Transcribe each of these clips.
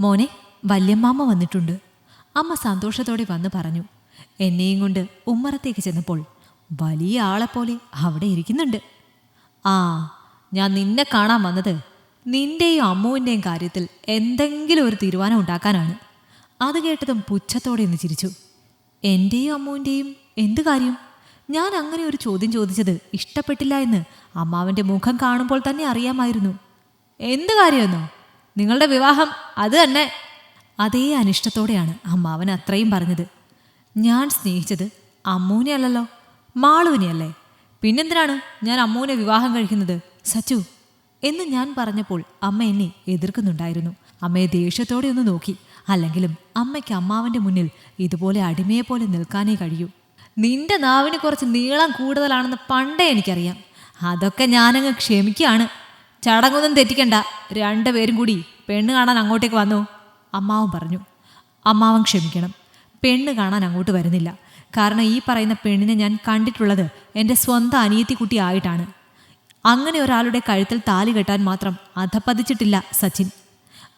മോനെ വല്യമ്മാമ്മ വന്നിട്ടുണ്ട്. അമ്മ സന്തോഷത്തോടെ വന്ന് പറഞ്ഞു എന്നെയും കൊണ്ട് ഉമ്മറത്തേക്ക് ചെന്നപ്പോൾ വലിയ ആളെപ്പോലെ അവിടെ ഇരിക്കുന്നുണ്ട്. ആ ഞാൻ നിന്നെ കാണാൻ വന്നത് നിന്റെയും അമ്മുവിന്റെയും കാര്യത്തിൽ എന്തെങ്കിലും ഒരു തീരുമാനം ഉണ്ടാക്കാനാണ്. അത് കേട്ടതും പുച്ഛത്തോടെ ഒന്ന് ചിരിച്ചു. എന്റെയും അമ്മുവിന്റെയും എന്ത് കാര്യം? ഞാൻ അങ്ങനെ ഒരു ചോദ്യം ചോദിച്ചത് ഇഷ്ടപ്പെട്ടില്ല എന്ന് അമ്മാവന്റെ മുഖം കാണുമ്പോൾ തന്നെ അറിയാമായിരുന്നു. എന്ത് കാര്യമെന്നോ? നിങ്ങളുടെ വിവാഹം അത് തന്നെ. അതേ അനിഷ്ടത്തോടെയാണ് അമ്മാവൻ അത്രയും പറഞ്ഞത്. ഞാൻ സ്നേഹിച്ചത് അമ്മൂനെ അല്ലല്ലോ മാളുവിനെയല്ലേ? പിന്നെന്തിനാണ് ഞാൻ അമ്മൂനെ വിവാഹം കഴിക്കുന്നത്? സച്ചു എന്ന് ഞാൻ പറഞ്ഞപ്പോൾ അമ്മ എന്നെ എതിർക്കുന്നുണ്ടായിരുന്നു. അമ്മയെ ദേഷ്യത്തോടെ ഒന്ന് നോക്കി. അല്ലെങ്കിലും അമ്മയ്ക്ക് അമ്മാവന്റെ മുന്നിൽ ഇതുപോലെ അടിമയെ പോലെ നിൽക്കാനേ കഴിയൂ. നിന്റെ നാവിന് കുറച്ച് നീളം കൂടുതലാണെന്ന് പണ്ടേ എനിക്കറിയാം. അതൊക്കെ ഞാനങ്ങ് ക്ഷമിക്കുകയാണ്. ചടങ്ങൊന്നും തെറ്റിക്കണ്ട. രണ്ടുപേരും കൂടി പെണ്ണ് കാണാൻ അങ്ങോട്ടേക്ക് വന്നു. അമ്മാവൻ പറഞ്ഞു അമ്മാവൻ ക്ഷമിക്കണം. പെണ്ണ് കാണാൻ അങ്ങോട്ട് വരുന്നില്ല. കാരണം ഈ പറയുന്ന പെണ്ണിനെ ഞാൻ കണ്ടിട്ടുള്ളത് എന്റെ സ്വന്തം അനിയത്തിക്കുട്ടി ആയിട്ടാണ്. അങ്ങനെ ഒരാളുടെ കഴുത്തിൽ താലി കെട്ടാൻ മാത്രം അധപ്പതിച്ചിട്ടില്ല സച്ചിൻ.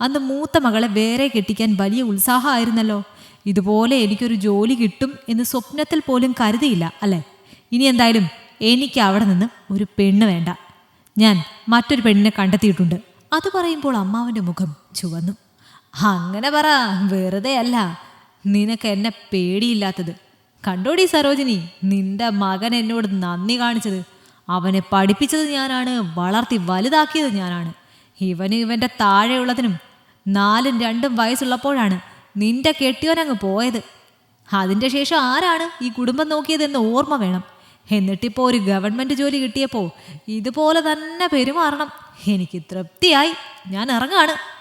അന്ന് മൂത്ത മകളെ വേറെ കെട്ടിക്കാൻ വലിയ ഉത്സാഹമായിരുന്നല്ലോ. ഇതുപോലെ എനിക്കൊരു ജോലി കിട്ടും എന്ന് സ്വപ്നത്തിൽ പോലും കരുതിയില്ല അല്ലേ? ഇനി എന്തായാലും എനിക്ക് അവിടെ നിന്ന് ഒരു പെണ്ണ് വേണ്ട. ഞാൻ മറ്റൊരു പെണ്ണിനെ കണ്ടെത്തിയിട്ടുണ്ട്. അത് പറയുമ്പോൾ അമ്മാവന്റെ മുഖം ചുവന്നു. അങ്ങനെ പറ വെറുതെ അല്ല. നിനക്ക് എന്നെ പേടിയില്ലാത്തത്. കണ്ടോടി സരോജിനി നിന്റെ മകൻ എന്നോട് നന്ദി കാണിച്ചത്. അവനെ പഠിപ്പിച്ചത് ഞാനാണ് വളർത്തി വലുതാക്കിയത് ഞാനാണ്. ഇവന് ഇവന്റെ താഴെയുള്ളതിനും നാലും രണ്ടും വയസ്സുള്ളപ്പോഴാണ് നിന്റെ കെട്ടിയോനങ്ങ് പോയത്. അതിന്റെ ശേഷം ആരാണ് ഈ കുടുംബം നോക്കിയതെന്ന് ഓർമ്മ വേണം. എന്നിട്ടിപ്പോൾ ഒരു ഗവൺമെന്റ് ജോലി കിട്ടിയപ്പോൾ ഇതുപോലെ തന്നെ പെരുമാറണം. എനിക്ക് തൃപ്തിയായി. ഞാൻ ഇറങ്ങാണ്.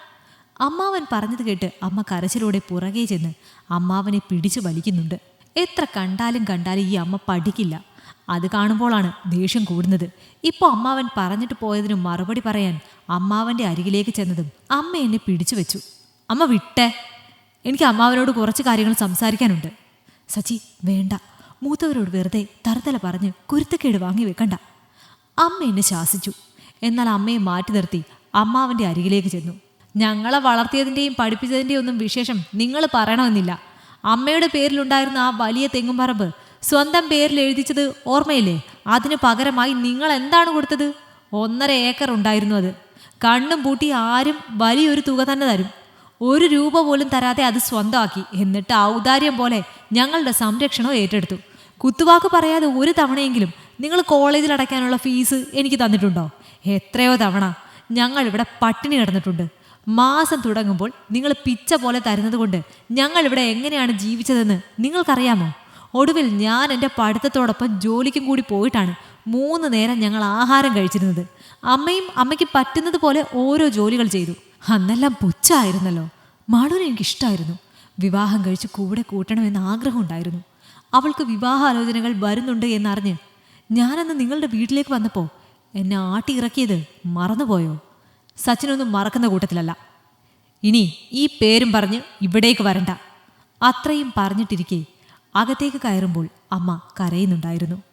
അമ്മാവൻ പറഞ്ഞത് കേട്ട് അമ്മ കരച്ചിലൂടെ പുറകെ ചെന്ന് അമ്മാവനെ പിടിച്ചു വലിക്കുന്നുണ്ട്. എത്ര കണ്ടാലും കണ്ടാലും ഈ അമ്മ പഠിക്കില്ല. അത് കാണുമ്പോഴാണ് ദേഷ്യം കൂടുന്നത്. ഇപ്പോൾ അമ്മാവൻ പറഞ്ഞിട്ട് പോയതിന് മറുപടി പറയാൻ അമ്മാവന്റെ അരികിലേക്ക് ചെന്നതും അമ്മ എന്നെ പിടിച്ചു വെച്ചു. അമ്മ വിട്ടേ. എനിക്ക് അമ്മാവനോട് കുറച്ച് കാര്യങ്ങൾ സംസാരിക്കാനുണ്ട്. സച്ചി വേണ്ട. മൂത്തവരോട് വെറുതെ തറുതല പറഞ്ഞ് കുരുത്തക്കേട് വാങ്ങി വെക്കണ്ട. അമ്മ എന്നെ ശാസിച്ചു. എന്നാൽ അമ്മയെ മാറ്റി നിർത്തി അമ്മാവന്റെ അരികിലേക്ക് ചെന്നു. ഞങ്ങളെ വളർത്തിയതിന്റെയും പഠിപ്പിച്ചതിന്റെയും ഒന്നും വിശേഷം നിങ്ങൾ പറയണമെന്നില്ല. അമ്മയുടെ പേരിലുണ്ടായിരുന്ന ആ വലിയ തെങ്ങുംപറമ്പ് സ്വന്തം പേരിൽ എഴുതിച്ചത് ഓർമ്മയില്ലേ? അതിന് പകരമായി നിങ്ങൾ എന്താണ് കൊടുത്തത്? ഒന്നര ഏക്കർ ഉണ്ടായിരുന്നു അത്. കണ്ണും പൂട്ടി ആരും വലിയൊരു തുക തന്നെ തരും. ഒരു രൂപ പോലും തരാതെ അത് സ്വന്തമാക്കി. എന്നിട്ട് ഔദാര്യം പോലെ ഞങ്ങളുടെ സംരക്ഷണം ഏറ്റെടുത്തു. കുത്തുവാക്ക് പറയാതെ ഒരു തവണയെങ്കിലും നിങ്ങൾ കോളേജിൽ അടയ്ക്കാനുള്ള ഫീസ് എനിക്ക് തന്നിട്ടുണ്ടോ? എത്രയോ തവണ ഞങ്ങൾ ഇവിടെ പട്ടിണി കിടന്നിട്ടുണ്ട്. മാസം തുടങ്ങുമ്പോൾ നിങ്ങൾ പിച്ച പോലെ തരുന്നത് കൊണ്ട് ഞങ്ങൾ ഇവിടെ എങ്ങനെയാണ് ജീവിച്ചതെന്ന് നിങ്ങൾക്കറിയാമോ? ഒടുവിൽ ഞാൻ എന്റെ പഠിത്തത്തോടൊപ്പം ജോലിക്കും കൂടി പോയിട്ടാണ് മൂന്ന് നേരം ഞങ്ങൾ ആഹാരം കഴിച്ചിരുന്നത്. അമ്മയും അമ്മയ്ക്ക് പറ്റുന്നത് പോലെ ഓരോ ജോലികൾ ചെയ്തു. അന്നെല്ലാം പുച്ഛായിരുന്നല്ലോ. മാളൂനെ എനിക്കിഷ്ടമായിരുന്നു വിവാഹം കഴിച്ച് കൂടെ കൂട്ടണമെന്ന് ആഗ്രഹമുണ്ടായിരുന്നു അവൾക്ക് വിവാഹാലോചനകൾ വരുന്നുണ്ട് എന്നറിഞ്ഞ് ഞാനന്ന് നിങ്ങളുടെ വീട്ടിലേക്ക് വന്നപ്പോൾ എന്നെ ആട്ടി ഇറക്കിയത് മറന്നുപോയോ? സച്ചിനൊന്നും മറക്കുന്ന കൂട്ടത്തിലല്ല. ഇനി ഈ പേരും പറഞ്ഞ് ഇവിടേക്ക് വരണ്ട. അത്രയും പറഞ്ഞിട്ടിരിക്കെ അകത്തേക്ക് കയറുമ്പോൾ അമ്മ കരയുന്നുണ്ടായിരുന്നു.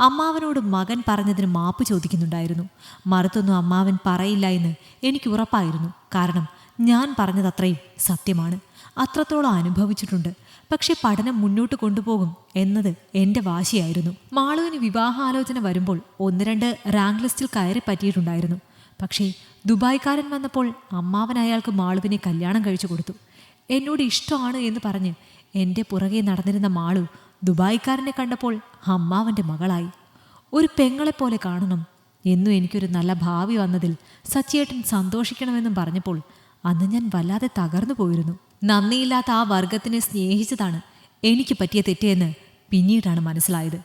അമ്മാവനോട് മകൻ പറഞ്ഞതിന് മാപ്പ് ചോദിക്കുന്നുണ്ടായിരുന്നു. മറുത്തൊന്നും അമ്മാവൻ പറയില്ല എന്ന് എനിക്ക് ഉറപ്പായിരുന്നു. കാരണം ഞാൻ പറഞ്ഞതത്രയും സത്യമാണ്. അത്രത്തോളം അനുഭവിച്ചിട്ടുണ്ട്. പക്ഷേ പഠനം മുന്നോട്ട് കൊണ്ടുപോകും എന്നത് എന്റെ വാശിയായിരുന്നു. മാളുവിന് വിവാഹാലോചന വരുമ്പോൾ ഒന്ന് രണ്ട് റാങ്ക് ലിസ്റ്റിൽ കയറി പറ്റിയിട്ടുണ്ടായിരുന്നു. പക്ഷേ ദുബായ്ക്കാരൻ വന്നപ്പോൾ അമ്മാവൻ അയാൾക്ക് മാളുവിനെ കല്യാണം കഴിച്ചു കൊടുത്തു. എന്നോട് ഇഷ്ടമാണ് എന്ന് പറഞ്ഞ് എന്റെ പുറകെ നടന്നിരുന്ന മാളു ദുബായ്ക്കാരനെ കണ്ടപ്പോൾ അമ്മാവന്റെ മകളായി. ഒരു പെങ്ങളെപ്പോലെ കാണണം എന്നും എനിക്കൊരു നല്ല ഭാവി വന്നതിൽ സച്ചിയേട്ടൻ സന്തോഷിക്കണമെന്നും പറഞ്ഞപ്പോൾ അന്ന് ഞാൻ വല്ലാതെ തകർന്നു പോയിരുന്നു. നന്ദിയില്ലാത്ത ആ വർഗത്തിനെ സ്നേഹിച്ചതാണ് എനിക്ക് പറ്റിയ തെറ്റെന്ന് പിന്നീടാണ് മനസ്സിലായത്.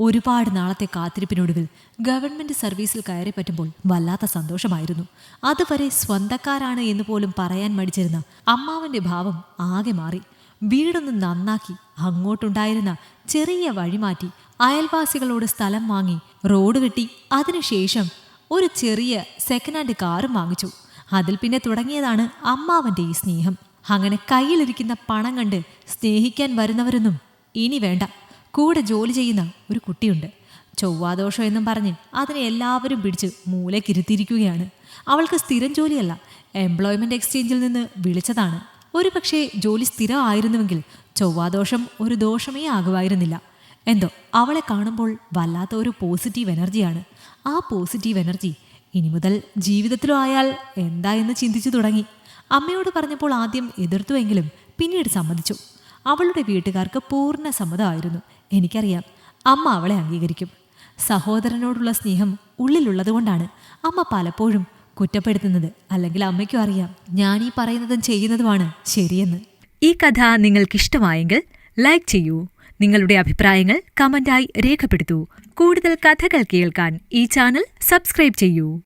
ഒരുപാട് നാളത്തെ കാത്തിരിപ്പിനൊടുവിൽ ഗവൺമെന്റ് സർവീസിൽ കയറി പറ്റുമ്പോൾ വല്ലാത്ത സന്തോഷമായിരുന്നു. അതുവരെ സ്വന്തക്കാരാണ് എന്ന് പോലും പറയാൻ മടിച്ചിരുന്ന അമ്മാവന്റെ ഭാവം ആകെ മാറി. വീടൊന്ന് നന്നാക്കി അങ്ങോട്ടുണ്ടായിരുന്ന ചെറിയ വഴിമാറ്റി അയൽവാസികളോട് സ്ഥലം വാങ്ങി റോഡ് കെട്ടി അതിനുശേഷം ഒരു ചെറിയ സെക്കൻഡ് ഹാൻഡ് കാറും വാങ്ങിച്ചു. അതിൽ പിന്നെ തുടങ്ങിയതാണ് അമ്മാവന്റെ ഈ സ്നേഹം. അങ്ങനെ കയ്യിലിരിക്കുന്ന പണം കണ്ട് സ്നേഹിക്കാൻ വരുന്നവരൊന്നും ഇനി വേണ്ട. കൂടെ ജോലി ചെയ്യുന്ന ഒരു കുട്ടിയുണ്ട്. ചൊവ്വാദോഷം എന്നും പറഞ്ഞ് അതിനെ എല്ലാവരും പിടിച്ച് മൂലക്കിരുത്തിയിരിക്കുകയാണ്. അവൾക്ക് സ്ഥിരം ജോലിയല്ല. എംപ്ലോയ്മെന്റ് എക്സ്ചേഞ്ചിൽ നിന്ന് വിളിച്ചതാണ്. ഒരു പക്ഷേ ജോലി സ്ഥിരമായിരുന്നുവെങ്കിൽ ചൊവ്വാദോഷം ഒരു ദോഷമേ ആകുമായിരുന്നില്ല. എന്തോ അവളെ കാണുമ്പോൾ വല്ലാത്ത ഒരു പോസിറ്റീവ് എനർജിയാണ് ആ പോസിറ്റീവ് എനർജി ഇനി മുതൽ ജീവിതത്തിലും ആയാൽ എന്താ എന്ന് ചിന്തിച്ചു തുടങ്ങി. അമ്മയോട് പറഞ്ഞപ്പോൾ ആദ്യം എതിർത്തുവെങ്കിലും പിന്നീട് സമ്മതിച്ചു. അവളുടെ വീട്ടുകാർക്ക് പൂർണ സമ്മതമായിരുന്നു. എനിക്കറിയാം അമ്മ അവളെ അംഗീകരിക്കും. സഹോദരനോടുള്ള സ്നേഹം ഉള്ളിലുള്ളതുകൊണ്ടാണ് അമ്മ പലപ്പോഴും കുറ്റപ്പെടുത്തുന്നത്. അല്ലെങ്കിൽ അമ്മയ്ക്കും അറിയാം ഞാൻ ഈ പറയുന്നതും ചെയ്യുന്നതുമാണ് ശരിയെന്ന്. ഈ കഥ നിങ്ങൾക്കിഷ്ടമായെങ്കിൽ ലൈക്ക് ചെയ്യൂ. നിങ്ങളുടെ അഭിപ്രായങ്ങൾ കമന്റായി രേഖപ്പെടുത്തൂ. കൂടുതൽ കഥകൾ കേൾക്കാൻ ഈ ചാനൽ സബ്സ്ക്രൈബ് ചെയ്യൂ.